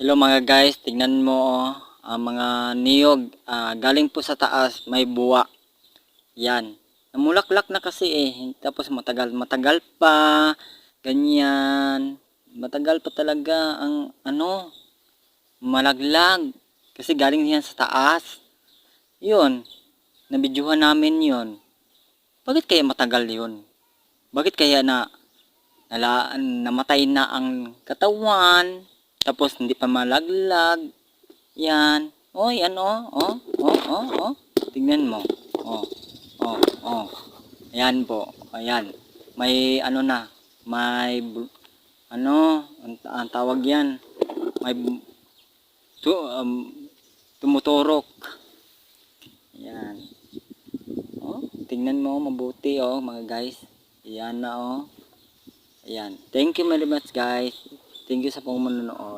Hello mga guys, tignan mo oh, ang mga niyog ah, galing po sa taas, may buwa. Yan. Namulaklak na kasi eh. Tapos matagal matagal pa. Ganyan. Matagal pa talaga ang ano malaglag kasi galing yan sa taas. 'Yun. Nabidyuhan namin 'yun. Bakit kaya matagal 'yun? Bakit kaya na nala, namatay na ang katawan? Tapos hindi pa malaglag. Yan. Oh, yan oh. Oh, oh, oh. Tingnan mo. Oh, oh, oh. Ayan po. Ayan. May ano na. May ano, ang, ang tawag yan. May tu, um, tumuturok. Ayan. Oh, tingnan mo mabuti oh, mga guys. Ayan na oh. Ayan. Thank you very much guys. Thank you sa pong manonood.